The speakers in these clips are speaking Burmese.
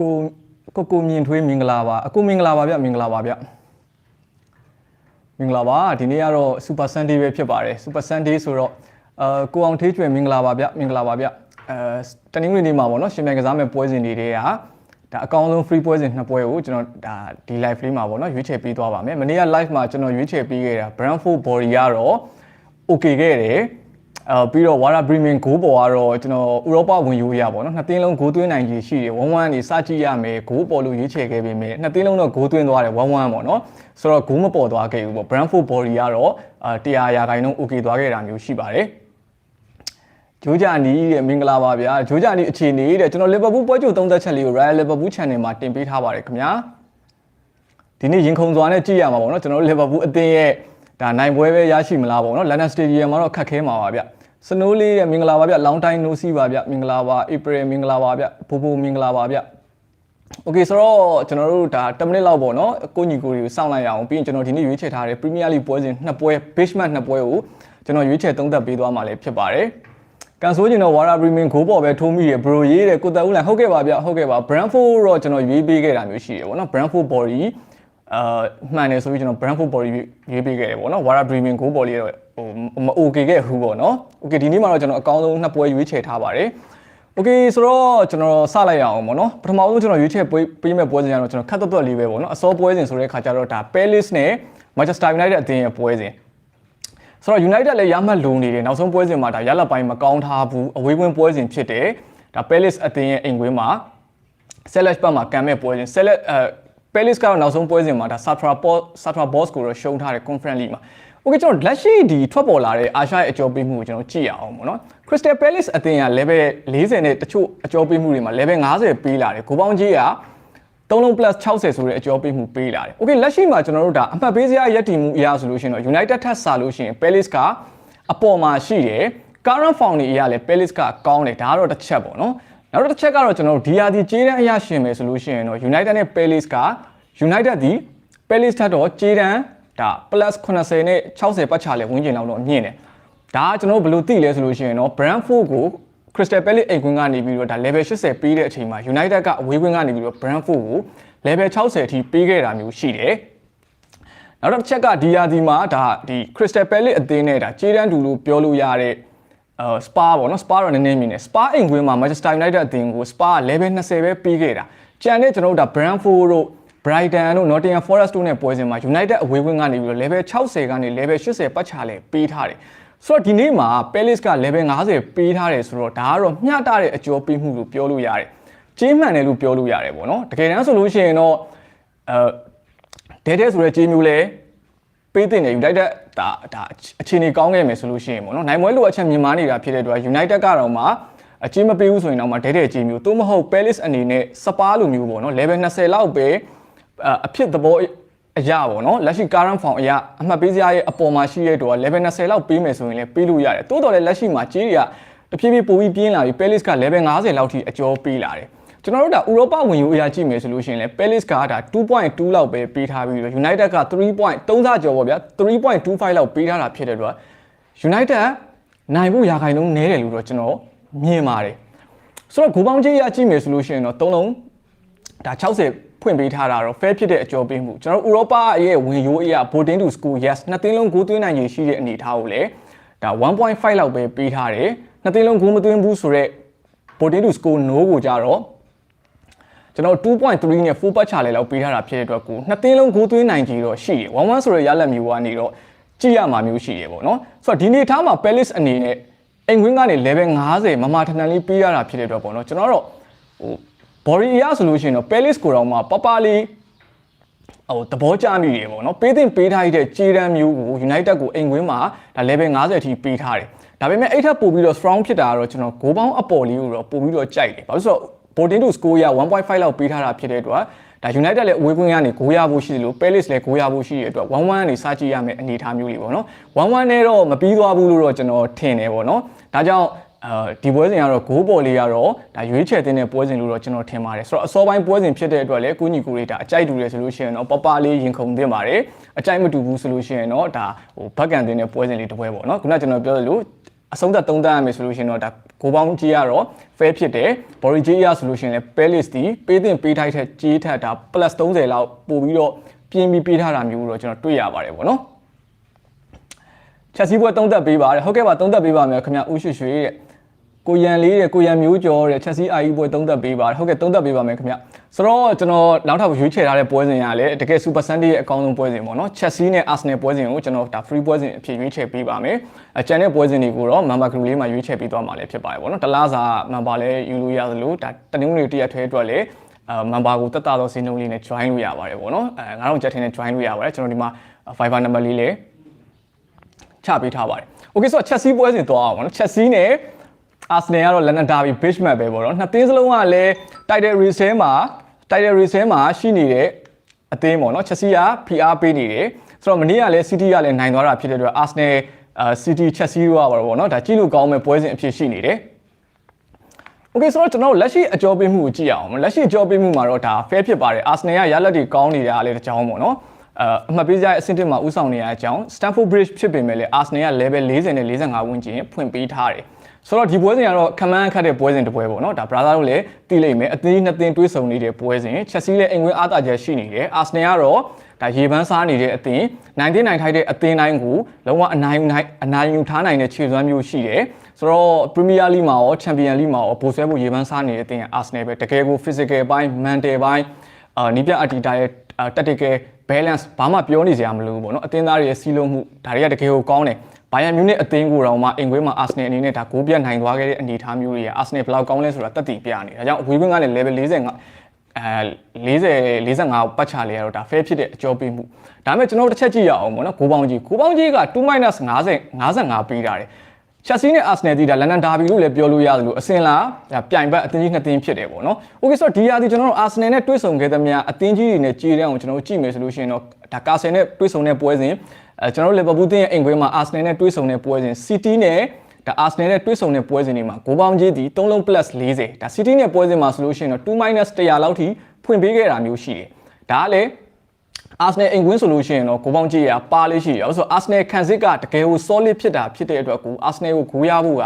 ကိုကိုကိုမြင်ထွေးမင်္ဂလာပါအကိုမင်္ဂလာပါဗျမင်္ဂလာပါဗျမင်္ဂလာပါဒီနေ့ကတော့ Super Sunday ပဲဖြစ်ပါတယ် Super Sunday ဆိုတော့အာကိုအောင်ထေးကျွယ်မင်္ဂလာပါဗျမင်္ဂလာပါဗျအဲတနင်္ဂနွေနေ့မှာပေါ့နော်ရှင်မြန်ကစားမဲ့ပွဲစဉ်တွေတွေကဒါအကောင်းဆုံး free ပွဲစဉ်နှစ်ပွဲကိုကျွန်တော်ဒါဒီ live လေးမှာပေါ့နော်ရွေးချယ်ပေးသွားပါမယ်မနေ့က live မှာကျွန်တော်ရွေးချယ်ပေးခဲ့တာ Brentford Body ကတော့ okay ခဲ့တယ် အဲပြီးတော့ Wara Bremen goal ပေါ်ကတော့ကျွန်တော်ဥရောပဝင်ယူရပါတော့နှစ်သင်းလုံး goal သွင်းနိုင်ကြီးရှိတယ်1-1နေစကြည့်ရမယ် goal ပေါ်လို့ရွေးချယ်ခဲ့ပေးမယ်နှစ်သင်းလုံးတော့ goal သွင်းသွားတယ်1-1ပေါ့နော်ဆိုတော့ goal မပေါ်သွားခဲ့ဘူးပေါ့ Brentford Body ကတော့အာ100ရာခိုင်နှုန်း okay သွားခဲ့တာမျိုးရှိပါတယ်ဂျိုးဂျာနီတဲ့မင်္ဂလာပါဗျာဂျိုးဂျာနီအခြေအနေတဲ့ကျွန်တော်လီဗာပူးပွဲကြိုသုံးသက်ချက်လေးကို Royal Liverpool Channel မှာတင်ပေးထားပါတယ်ခင်ဗျာဒီနေ့ရင်ခုန်စွာနဲ့ကြည့်ရမှာပေါ့နော်ကျွန်တော်တို့လီဗာပူးအသင်းရဲ့ဒါနိုင်ပွဲပဲရရှိမလားပေါ့နော်လန်ဒန်စတေဒီယမ်မှာတော့ခက်ခဲမှာပါဗျ စနိုးလေးရဲ့မင်္ဂလာပါဗျ long time no see ပါဗျမင်္ဂလာပါ April မင်္ဂလာပါဗျဘိုးဘိုးမင်္ဂလာပါဗျ Okay ဆိုတော့ကျွန်တော်တို့ဒါ10မိနစ်လောက်ပေါ့နော်ကိုညီကိုတွေကိုစောင့်လိုက်ရအောင်ပြီးရင်ကျွန်တော်ဒီနေ့ရွေးချယ်ထားတဲ့ Premier League ပွဲစဉ်2ပွဲ Benchmark 2ပွဲကိုကျွန်တော်ရွေးချယ်သုံးသပ်ပေးသွားမှာလည်းဖြစ်ပါတယ်ကန်ဆိုးကျင်တော့ Wara Bremen ဂိုးပေါ်ပဲထိုးမိတယ်ဘရိုရေးတယ်ကိုတက်ဦးလန်ဟုတ်ကဲ့ပါဗျဟုတ်ကဲ့ပါ Brentford တော့ကျွန်တော်ရွေးပေးခဲ့တာမျိုးရှိတယ်ပေါ့နော် Brentford Body အာမှန်တယ်ဆိုပြီးကျွန်တော် Brentford body ရွေးပေးခဲ့တယ်ပေါ့နော် Wara Bremen ဂိုးပေါ်လေးတော့ဟိုမ okay ခဲ့ဘူးပေါ့နော် okay ဒီနေ့မှာတော့ကျွန်တော်အကောင်းဆုံးနှစ်ပွဲရွေးချယ်ထားပါတယ်โอเคဆိုတော့ကျွန်တော်စလိုက်ရအောင်ပေါ့နော်ပထမဆုံးကျွန်တော်ရွေးချယ်ပေးပေးမဲ့ပွဲစဉ်ကတော့ကျွန်တော်ခက်တွတ်တွတ်လေးပဲပေါ့နော်အစောပွဲစဉ်ဆိုတဲ့ခါကျတော့ဒါ Palace နဲ့ Manchester United အသင်းရဲ့ပွဲစဉ်ဆိုတော့ United လည်းရမှတ်လုံနေတယ်နောက်ဆုံးပွဲစဉ်မှာဒါရလက်ပိုင်းမကောင်းထားဘူးအဝေးဝင်ပွဲစဉ်ဖြစ်တယ်ဒါ Palace အသင်းရဲ့အိမ်ကွင်းမှာ Select ဘက်မှာကံမဲ့ပွဲစဉ် Select အဲ Palace ကတော့နောက်ဆုံးပွဲစဉ်မှာဒါ Satra Boss Satra Boss ကိုတော့ရှုံးထားတယ် Conference League မှာ Okay ကျွန်တော်လက်ရှိဒီထွက်ပေါ်လာတဲ့အာရှရဲ့အကျော်ပေးမှုကိုကျွန်တော်ကြည့်ရအောင်ပေါ့နော် Crystal Palace အသင်းက level 40နဲ့တချို့အကျော်ပေးမှုတွေမှာ level 50ပေးလာတယ်ကိုပေါင်းကြီးက3လုံး plus 60ဆိုတဲ့အကျော်ပေးမှုပေးလာတယ်။ Okay လက်ရှိမှာကျွန်တော်တို့ဒါအမှတ်ပေးစရာရက်တည်မှုအရာဆိုလို့ရှိရင်တော့ United ထက်စားလို့ရှိရင် Palace ကအပေါ်မှာရှိတယ်။ current form တွေအရာလည်း Palace ကကောင်းတယ်ဒါကတော့တစ်ချက်ပေါ့နော်။ နောက်တစ်ချက်ကတော့ကျွန်တော်တို့ DRD ကြေးတန်းအရာရှင်မယ်ဆိုလို့ရှိရင်တော့ United နဲ့ Palace က United ဒီ Palace ထက်တော့ကြေးတန်းဒါ plus 80နဲ့60ပတ်ချလဲဝန်းကျင်လောက်တော့မြင့်တယ်။ဒါကကျွန်တော်တို့ဘယ်လိုသိလဲဆိုလို့ရှိရင်တော့ Brentford ကို Crystal Palace အိမ်ကွင်းကနေပြီးတော့ဒါ level 80ပေးတဲ့အချိန်မှာ United ကအဝေးကွင်းကနေပြီးတော့ Brentford ကို level 60အထိပေးခဲ့တာမျိုးရှိတယ်။နောက်တစ်ချက်က DRD မှာဒါဒီ Crystal Palace အသင်းနဲ့ဒါကြေးတန်းတူလို့ပြောလို့ရတဲ့ အာ Spa ပေါ့နော် Spa တော့နည်းနည်းမြင်တယ် Spa အိမ်ကွင်းမှာ Manchester United အသင်းကို Spa က level 20ပဲပေးခဲ့တာ။ကြံတဲ့ကျွန်တော်တို့ဒါ Brentford တို့ Brighton တို့ Nottingham Forest တို့နဲ့ပွဲစဉ်မှာ United အဝေးကွင်းကနေပြီးတော့ level 60ကနေ level 80ပတ်ချလဲပေးထားတယ်။ဆိုတော့ဒီနေ့မှာ Palace က level 50ပေးထားတယ်ဆိုတော့ဒါကတော့မျှတတဲ့အကျော်ပေးမှုလို့ပြောလို့ရတယ်။ကြေးမှန်တယ်လို့ပြောလို့ရတယ်ပေါ့နော်။တကယ်တမ်းဆိုလို့ရှိရင်တော့အဲဒဲတဲ့ဆိုတဲ့ကြေးမျိုးလဲ ပေးတင်တယ် United ဒါဒါအခြေအနေကောင်းခဲ့မယ်ဆိုလို့ရှိရင်ပေါ့နော်။နိုင်ပွဲလိုအပ်ချက်မြင်မာနေတာဖြစ်တဲ့အတွက် United ကတော့မှအကြေးမပေးဘူးဆိုရင်တော့မှဒဲတဲ့ကြေးမျိုးသို့မဟုတ် Palace အနေနဲ့စပါးလိုမျိုးပေါ့နော် level 20လောက်ပဲအဖြစ်သဘောအရာပေါ့နော်လက်ရှိ current form အရာအမှတ်ပေးစရာရဲ့အပေါ်မှာရှိတဲ့တော့ level 20လောက်ပေးမယ်ဆိုရင်လည်းပေးလို့ရတယ်တိုးတော်လည်းလက်ရှိမှာကြေးတွေကတဖြည်းဖြည်းပိုပြီးပြင်းလာပြီး Palace က level 50လောက်ထိအကျော်ပေးလာတယ် ကျွန်တော်တို့ဒါဥရောပဝင်ယူအရာကြည့်မယ်ဆိုလို့ရှိရင်လည်း Palace ကဒါ2.2လောက်ပဲပေးထားပြီးတော့ United က3.3ဆကျော်ပေါ့ဗျာ3.25လောက်ပေးထားတာဖြစ်တဲ့အတွက် United နိုင်ဖို့ရာခိုင်နှုန်းနည်းတယ်လို့တော့ကျွန်တော်မြင်ပါတယ်ဆိုတော့ဂိုးပေါင်းကြေးအရာကြည့်မယ်ဆိုလို့ရှိရင်တော့3လုံးဒါ60ဖွင့်ပေးထားတာတော့ fair ဖြစ်တဲ့အကျော်ပေးမှုကျွန်တော်ဥရောပရဲ့ဝင်ရိုးအရာ voting to school yes နှစ်သင်းလုံးဂိုးသွင်းနိုင်ရရှိတဲ့အနေအထားကိုလည်းဒါ1.5လောက်ပဲပေးထားတယ်နှစ်သင်းလုံးဂိုးမသွင်းဘူးဆိုတော့ voting to school no ကိုကြတော့ ကျွန်တော်2.3နဲ့4ပတ်ချလဲလောက်ပေးထားတာဖြစ်တဲ့အတွက်ကိုနှစ်သင်းလုံးဂိုးသွင်းနိုင်ကြီးတော့ရှိတယ်1-1ဆိုတဲ့ရလက်မျိုးကနေတော့ကြည့်ရမှာမျိုးရှိတယ်ပေါ့နော်ဆိုတော့ဒီနေ့ထားမှာ Palace အနေနဲ့အိမ်ခွင်းကနေ level 50မမထန်ထန်လေးပေးရတာဖြစ်တဲ့အတွက်ပေါ့နော်ကျွန်တော်တော့ဟို body အရဆိုလို့ရှိရင်တော့ Palace ကိုတော့မှပပလေးဟိုသဘောကျမိတယ်ပေါ့နော်ပေးတင်ပေးထားရတဲ့ကြေးတန်းမျိုးကို United ကိုအိမ်ခွင်းမှာဒါ level 50အထိပေးထားတယ်ဒါပေမဲ့အဲ့ထက်ပိုပြီးတော့ strong ဖြစ်တာကတော့ကျွန်တော်ဂိုးပေါင်းအပေါ်လေးကိုတော့ပိုပြီးတော့ကြိုက်တယ်ဘာလို့ဆိုတော့ voting to score ရ1.5လောက်ပေးထားတာဖြစ်တဲ့အတွက်ဒါ United လည်းအဝေးကွင်းကနေဂိုးရဖို့ရှိတယ်လို့ Palace လည်းဂိုးရဖို့ရှိတဲ့အတွက်1-1ကနေစကြည့်ရမယ့်အနေအထားမျိုးလေးပေါ့နော်1-1နဲ့တော့မပြီးသွားဘူးလို့တော့ကျွန်တော်ထင်တယ်ပေါ့နော်ဒါကြောင့်အာဒီပွဲစဉ်ကတော့ဂိုးပေါ်လေးကတော့ဒါရွေးချယ်တင်တဲ့ပွဲစဉ်လို့တော့ကျွန်တော်ထင်ပါတယ်ဆိုတော့အစောပိုင်းပွဲစဉ်ဖြစ်တဲ့အတွက်လည်းကုညီကူလေးဒါအကြိုက်တူတယ်ဆိုလို့ရှိရင်တော့ပပလေးရင်ခုန်တင်ပါတယ်အကြိုက်မတူဘူးဆိုလို့ရှိရင်တော့ဒါဟိုဘက်ကန်တင်တဲ့ပွဲစဉ်လေးတစ်ပွဲပေါ့နော်ခုနကကျွန်တော်ပြောသလိုအဆုံးသက်သုံးသပ်ရမယ်ဆိုလို့ရှိရင်တော့ဒါ ကိုပေါင်းကြီးကတော့ fair ဖြစ်တယ် body ကြီးရဆိုလို့ရှိရင်လည်း palace ဒီပေးတင်ပေးထိုက်တဲ့ကြီးထက်ဒါ plus 30လောက်ပို့ပြီးတော့ပြင်းပြီးပေးထားတာမျိုးတော့ကျွန်တော်တွေ့ရပါတယ်ပေါ့နော်ချက်စီပွဲသုံးသက်ပေးပါတယ်ဟုတ်ကဲ့ပါသုံးသက်ပေးပါမယ်ခင်ဗျဦးရွှေရွှေတဲ့ကိုရန်လေးတဲ့ကိုရန်မျိုးကျော်တဲ့ချက်စီအာကြီးပွဲသုံးသက်ပေးပါတယ်ဟုတ်ကဲ့သုံးသက်ပေးပါမယ်ခင်ဗျ ဆိုတော့ကျွန်တော်နောက်ထပ်ရွေးချယ်ထားတဲ့ပွဲစဉ်ကလည်းတကယ် Super Sunday ရဲ့အကောင်းဆုံးပွဲစဉ်ပေါ့နော် Chelsea နဲ့ Arsenal ပွဲစဉ်ကိုကျွန်တော်ဒါ free ပွဲစဉ်အဖြစ်ရွေးချယ်ပေးပါမယ်အကျန်တဲ့ပွဲစဉ်တွေကိုတော့ member group လေးမှာရွေးချယ်ပေးသွားမှာလည်းဖြစ်ပါတယ်ပေါ့နော်တလားစာ member လည်းယူလို့ရသလိုဒါတနင်္ဂနွေတရက်ထွဲအတွက်လည်းအာ member ကိုတက်တာသောစီးနှုန်းလေးနဲ့ join လို့ရပါတယ်ပေါ့နော်အဲ9000ကျပ်ထင်းနဲ့ join လို့ရပါတယ်ကျွန်တော်ဒီမှာ Viber number လေးလည်းချပေးထားပါတယ်။ Okay ဆိုတော့ Chelsea ပွဲစဉ်သွားအောင်ပေါ့နော်။ Chelsea နဲ့ Arsenal ကတော့ London Derby bitch match ပဲပေါ့နော်။နှစ်သင်းစလုံးကလည်း title race ထဲမှာ title race ထဲမှာရှိနေတဲ့အသင်းပေါ့နော်။ Chelsea က PR ပေးနေတယ်။ဆိုတော့မနေ့ကလည်း City ကလည်းနိုင်သွားတာဖြစ်တဲ့အတွက် Arsenal အာ City Chelsea တို့ကပါတော့ပေါ့နော်။ဒါကြည့်လို့ကောင်းမဲ့ပွဲစဉ်အဖြစ်ရှိနေတယ်။ Okay ဆိုတော့ကျွန်တော်တို့လက်ရှိအကြောပေးမှုကိုကြည့်အောင်လက်ရှိအကြောပေးမှုမှာတော့ဒါ fair ဖြစ်ပါတယ် Arsenal ကရလက်တွေကောင်းနေတာလည်းတစ်ကြောင်းပေါ့နော်အမှတ်ပေးကြတဲ့အဆင့်တစ်မှာဥဆောင်နေရတဲ့အကြောင်း Stamford Bridge ဖြစ်ပေမဲ့လည်း Arsenal က level 40နဲ့45ဝန်းကျင်ဖွင့်ပေးထားတယ် ဆိုတော့ဒီပွဲစဉ်ကတော့ခမန်းခတ်တဲ့ပွဲစဉ်တစ်ပွဲပေါ့နော်ဒါ brother တို့လည်းသိလိမ့်မယ်အသင်းနှစ်သင်းတွဲဆုံနေတဲ့ပွဲစဉ် Chelsea လည်းအိမ်ဝင်အားသာချက်ရှိနေတယ် Arsenal ကတော့ဒါရေပန်းစားနေတဲ့အသင်းနိုင်တဲ့နိုင်ထိုက်တဲ့အသင်းတိုင်းကိုလုံးဝအနိုင်နိုင်အနိုင်ယူထားနိုင်တဲ့ခြေစွမ်းမျိုးရှိတယ်ဆိုတော့ Premier League မှာရော Champion League မှာရောပိုဆွဲဖို့ရေပန်းစားနေတဲ့အသင်းက Arsenal ပဲတကယ်ကို physical ဘိုင်း mental ဘိုင်းအာနီးပြအတီတာရဲ့ tactical balance ဘာမှပြောနေစရာမလိုဘူးပေါ့နော်အသင်းသားတွေရဲ့စီးလုံးမှုဒါတွေကတကယ်ကိုကောင်းတယ် ဘိုင်ယန်မြူနစ်အသင်းကိုတော့မှအင်ကွေးမှာအာဆနယ်အနေနဲ့ဒါဂိုးပြတ်နိုင်သွားခဲ့တဲ့အနေအထားမျိုးတွေကအာဆနယ်ဘယ်လောက်ကောင်းလဲဆိုတာတက်တည်ပြနေဒါကြောင့်ဝေးဝင်းကလည်း level 45အဲ40 45ပတ်ချလေးကတော့ဒါ fair ဖြစ်တဲ့အကျော်ပေးမှုဒါပေမဲ့ကျွန်တော်တစ်ချက်ကြည့်ရအောင်ပေါ့နော်ဂိုးပေါင်းကြီးဂိုးပေါင်းကြီးက2 50 55ပေးတာတယ်ချက်စီနဲ့အာဆနယ်တီဒါလန်ဒန်ဒါဘီလို့လည်းပြောလို့ရတယ်လို့အစင်လာပြိုင်ဘက်အသင်းကြီးနှစ်သင်းဖြစ်တယ်ပေါ့နော်။ Okay ဆိုတော့ဒီရာဒီကျွန်တော်တို့အာဆနယ်နဲ့တွေ့ဆုံခဲ့သမျှအသင်းကြီးတွေနဲ့ကြည်တဲ့အောင်ကျွန်တော်တို့ကြည့်မယ်ဆိုလို့ရှိရင်တော့ဒါကာဆယ်နဲ့တွေ့ဆုံတဲ့ပွဲစဉ် အဲကျွန်တော်တို့လီဗာပူးတင်းရဲ့အိမ်ခွဲမှာအာဆနယ်နဲ့တွေ့ဆုံတဲ့ပွဲစဉ်စီးတီးနဲ့ဒါအာဆနယ်နဲ့တွေ့ဆုံတဲ့ပွဲစဉ်တွေမှာဂိုးပေါင်းကြီးဒီ3လုံး plus 40 ဒါစီးတီးနဲ့ပွဲစဉ်မှာဆိုလို့ရှိရင်တော့2 100လောက်ထိဖွင့်ပေးခဲ့တာမျိုးရှိတယ်။ဒါကလည်းအာဆနယ်အိမ်ကွင်းဆိုလို့ရှိရင်တော့ကိုပေါင်းကြည့်ရပါလေးရှိရအောင်ဆိုအာဆနယ်ခံစစ်ကတကယ်ကို solid ဖြစ်တာဖြစ်တဲ့အတွက်ကိုအာဆနယ်ကိုဂိုးရဖို့က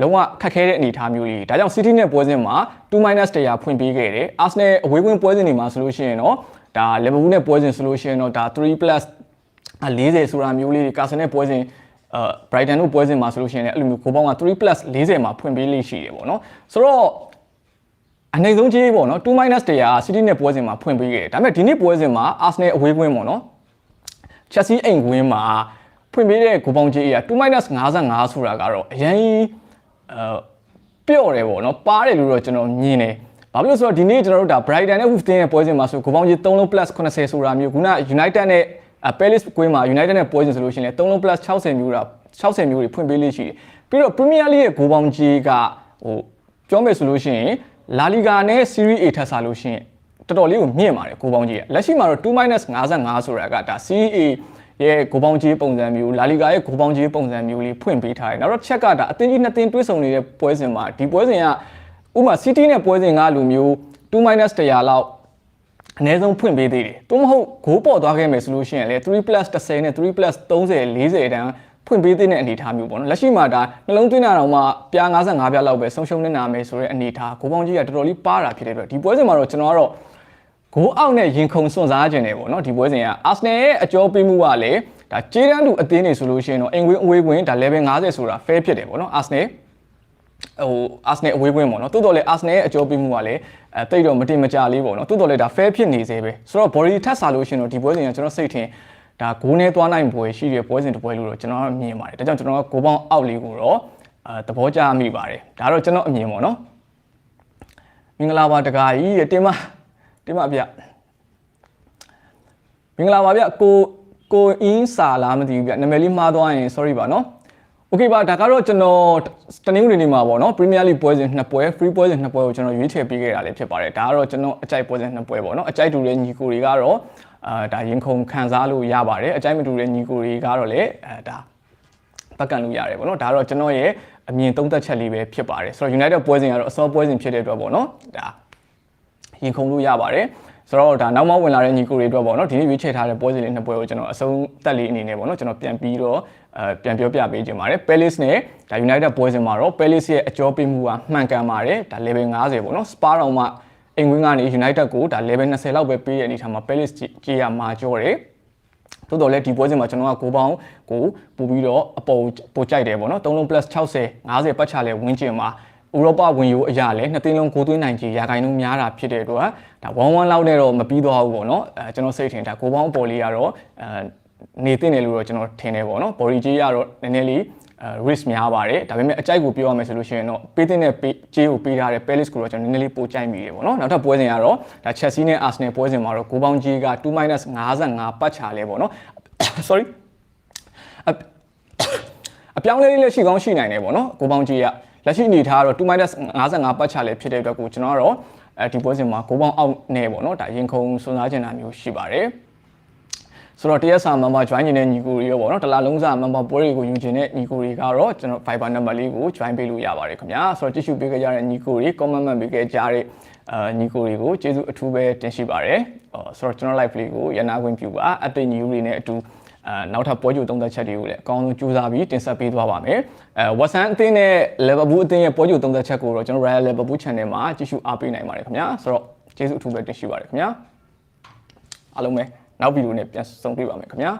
လုံးဝခက်ခဲတဲ့အနေအထားမျိုးလေးဒါကြောင့် City နဲ့ပွဲစဉ်မှာ2 100ဖွင့်ပေးခဲ့တယ်အာဆနယ်အဝေးဝင်ပွဲစဉ်တွေမှာဆိုလို့ရှိရင်တော့ဒါ Liverpool နဲ့ပွဲစဉ်ဆိုလို့ရှိရင်တော့ဒါ3 plus 40ဆိုတာမျိုးလေးကာဆန်နဲ့ပွဲစဉ်အာ Brighton တို့ပွဲစဉ်မှာဆိုလို့ရှိရင်လည်းအဲ့လိုမျိုးဂိုးပေါင်းက3 plus 40မှာဖွင့်ပေးလေးရှိတယ်ပေါ့နော်ဆိုတော့အနေဆုံးကြီးပေါ့နော်2 minus တရား City နဲ့ပွဲစဉ်မှာဖွင့်ပေးခဲ့တယ်ဒါပေမဲ့ဒီနေ့ပွဲစဉ်မှာ Arsenal အဝေးကွင်းပေါ့နော် Chelsea အိမ်ကွင်းမှာဖွင့်ပေးတဲ့ဂိုးပေါင်းကြီးအရာ2 minus 55ဆိုတာကတော့အရင်အဲပျော့တယ်ပေါ့နော်ပါတယ်လို့တော့ကျွန်တော်မြင်တယ်ဘာဖြစ်လို့ဆိုတော့ဒီနေ့ကျွန်တော်တို့ဒါ Brighton နဲ့ Wolves ရဲ့ပွဲစဉ်မှာဆိုဂိုးပေါင်းကြီး3လုံး plus 80ဆိုတာမျိုးခုန United နဲ့ Palace ကွင်းမှာ United နဲ့ပွဲစဉ်ဆိုလို့ရှိရင်3လုံး plus 60မျိုးတာ60မျိုးတွေဖွင့်ပေးလေးရှိတယ်ပြီးတော့ Premier League ရဲ့ဂိုးပေါင်းကြီးကဟိုပြောမယ်ဆိုလို့ရှိရင်လာလီဂါနဲ့ Serie A ထက်စားလို့ရှိရင်တော်တော်လေးကိုမြင့်ပါတယ်ကိုပေါင်းကြီးကလက်ရှိမှာတော့2 55ဆိုတာကဒါ Serie A ရဲ့ကိုပေါင်းကြီးပုံစံမျိုးလာလီဂါရဲ့ကိုပေါင်းကြီးပုံစံမျိုးလေးဖွင့်ပေးထားတယ်နောက်တော့ချက်ကဒါအသင်းကြီးနှစ်သင်းတွဲဆုံနေတဲ့ပွဲစဉ်မှာဒီပွဲစဉ်ကဥမာ City နဲ့ပွဲစဉ်ကလူမျိုး2 100လောက် အနည်းဆုံးဖွင့်ပေးသေးတယ်။သို့မဟုတ်ဂိုးပေါ်သွားခဲ့မယ်ဆိုလို့ရှိရင်လည်း3 10နဲ့3 30 40တန်းဖွင့်ပေးတဲ့အနေအထားမျိုးပေါ့နော်လက်ရှိမှာဒါနှလုံးသွင်းတာတော့မှပြား55ပြားလောက်ပဲဆုံးရှုံးနေတာမယ်ဆိုတဲ့အနေအထားကိုပေါင်းကြီးကတော်တော်လေးပါတာဖြစ်တဲ့အတွက်ဒီပွဲစဉ်မှာတော့ကျွန်တော်ကတော့ဂိုးအောက်နဲ့ရင်ခုန်စွန့်စားခြင်းတယ်ပေါ့နော်ဒီပွဲစဉ်ကအာဆနယ်ရဲ့အကျော်ပေးမှုကလည်းဒါကြေးတန်းလူအသင်းတွေဆိုလို့ရှိရင်တော့အင်ကွင်းအဝေးကွင်းဒါ level 50ဆိုတာ fair ဖြစ်တယ်ပေါ့နော်အာဆနယ် ဟိုအာဆနယ်အဝေးကွင်းပေါ့နော်တိုးတော်လည်းအာဆနယ်ရဲ့အကျော်ပေးမှုကလည်းအဲတိတ်တော့မတင်မကြလေးပေါ့နော်တိုးတော်လည်းဒါ fair ဖြစ်နေသေးပဲဆိုတော့ body ထက်စားလို့ရှိရင်တော့ဒီပွဲစဉ်ကကျွန်တော်စိတ်ထင်ဒါဂိုးနဲ့သွားနိုင်ပွဲရှိတဲ့ပွဲစဉ်တစ်ပွဲလို့တော့ကျွန်တော်မြင်ပါတယ်ဒါကြောင့်ကျွန်တော်ကဂိုးပေါင်းအောက်လေးကိုတော့အဲသဘောကျမိပါတယ်ဒါတော့ကျွန်တော်အမြင်ပေါ့နော်မင်္ဂလာပါတကာကြီးတင်မတင်မဗျမင်္ဂလာပါဗျကိုကိုအင်းစာလားမသိဘူးဗျနာမည်လေးမှားသွားရင် sorry ပါနော် โอเคပါဒါကတော့ကျွန်တော်တနင်္ဂနွေနေ့မှာပေါ့နော် Premier League ပွဲစဉ်နှစ်ပွဲ free ပွဲစဉ်နှစ်ပွဲကိုကျွန်တော်ရွေးချယ်ပေးခဲ့တာလည်းဖြစ်ပါတယ်ဒါကတော့ကျွန်တော်အကြိုက်ပွဲစဉ်နှစ်ပွဲပေါ့နော်အကြိုက်တူတဲ့ညီကိုတွေကတော့အာဒါရင်ခုန်ခံစားလို့ရပါတယ်အကြိုက်မတူတဲ့ညီကိုတွေကတော့လည်းအဲဒါပတ်ကန်လို့ရတယ်ပေါ့နော်ဒါတော့ကျွန်တော်ရဲ့အမြင်သုံးသက်ချက်လေးပဲဖြစ်ပါတယ်ဆိုတော့ United ပွဲစဉ်ကတော့အစောပွဲစဉ်ဖြစ်တဲ့အတွက်ပေါ့နော်ဒါရင်ခုန်လို့ရပါတယ်ဆိုတော့ဒါနောက်မှဝင်လာတဲ့ညီကိုတွေအတွက်ပေါ့နော်ဒီနေ့ရွေးချယ်ထားတဲ့ပွဲစဉ်လေးနှစ်ပွဲကိုကျွန်တော်အဆုံးသက်လေးအနေနဲ့ပေါ့နော်ကျွန်တော်ပြန်ပြီးတော့ အဲပြန်ပြောပြပေးခြင်းပါတယ် Palace နဲ့ဒါ United ပွဲစဉ်မှာတော့ Palace ရဲ့အကြောပေးမှုကမှန်ကန်ပါတယ်ဒါ level 50ပေါ့နော် Spa တောင်မှအင်္ဂွင်းကနေ United ကိုဒါ level 20လောက်ပဲပေးရတဲ့အနေထားမှာ Palace ကြီးရမှာကြောတယ်တိုးတော်လဲဒီပွဲစဉ်မှာကျွန်တော်ကကိုပေါင်းကိုပို့ပြီးတော့အပေါ်ပို့ကြိုက်တယ်ပေါ့နော်3လုံး plus 60 50ပတ်ချလဲဝင်းကျင်မှာဥရောပဝင်ယူအရာလဲနှစ်သိန်းလုံးကိုသွင်းနိုင်ကြီးရာခိုင်နှုန်းများတာဖြစ်တဲ့အတွက်ဒါ1-1လောက်နဲ့တော့မပြီးတော့ဘူးပေါ့နော်အဲကျွန်တော်စိတ်ထင်ဒါကိုပေါင်းအပေါ်လေးကတော့အဲ နေသိနေလို့တော့ကျွန်တော်ထင်တယ်ပေါ့နော် body ကြီးကတော့နည်းနည်းလေးအဲ risk များပါတယ်ဒါပေမဲ့အကြိုက်ကိုပြောရမယ်ဆိုလို့ရှိရင်တော့ပေးတဲ့ပေးကြေးကိုပေးထားတဲ့ Palace ကိုတော့ကျွန်တော်နည်းနည်းလေးပိုကြိုက်မိတယ်ပေါ့နော်နောက်ထပ်ပွဲစဉ်ကတော့ဒါ Chelsea နဲ့ Arsenal ပွဲစဉ်မှာတော့ကိုပေါင်းကြီးက2-55ပတ်ချလဲပေါ့နော် sorry အအပြောင်းလဲလေးလည်းရှိကောင်းရှိနိုင်တယ်ပေါ့နော်ကိုပေါင်းကြီးကလက်ရှိအနေထားကတော့2-55ပတ်ချလဲဖြစ်တဲ့အတွက်ကိုကျွန်တော်ကတော့အဲဒီပွဲစဉ်မှာကိုပေါင်းအောက်နေပေါ့နော်ဒါရင်ခုံစွန်စားချင်တာမျိုးရှိပါတယ် ဆိုတော့တရက်စာ member join နေတဲ့ညီကိုတွေရောပေါ့နော်တလားလုံးစာ member ပွဲတွေကိုယူချင်တဲ့ညီကိုတွေကတော့ကျွန်တော် Viber number လေးကို join ပေးလို့ရပါတယ်ခင်ဗျာဆိုတော့ကြည့်ရှုပေးကြတဲ့ညီကိုတွေ comment မှတ်ပေးကြတဲ့အာညီကိုတွေကိုကျေးဇူးအထူးပဲတင်ရှိပါတယ်အော်ဆိုတော့ကျွန်တော် live လေးကိုရနာခွင့်ပြုပါ update new တွေနဲ့အတူအာနောက်ထပ်ပွဲကြိုသုံးသက်ချက်တွေကိုလည်းအကောင်းဆုံးကြိုးစားပြီးတင်ဆက်ပေးသွားပါမယ်အဲ Watson အသင်းနဲ့ Liverpool အသင်းရဲ့ပွဲကြိုသုံးသက်ချက်ကိုတော့ကျွန်တော် Royal Liverpool Channel မှာကြည့်ရှုအားပေးနိုင်ပါတယ်ခင်ဗျာဆိုတော့ကျေးဇူးအထူးပဲတင်ရှိပါတယ်ခင်ဗျာအားလုံးပဲ နောက်ဗီဒီယိုနဲ့ပြန်ဆုံတွေ့ပါမယ်ခင်ဗျာ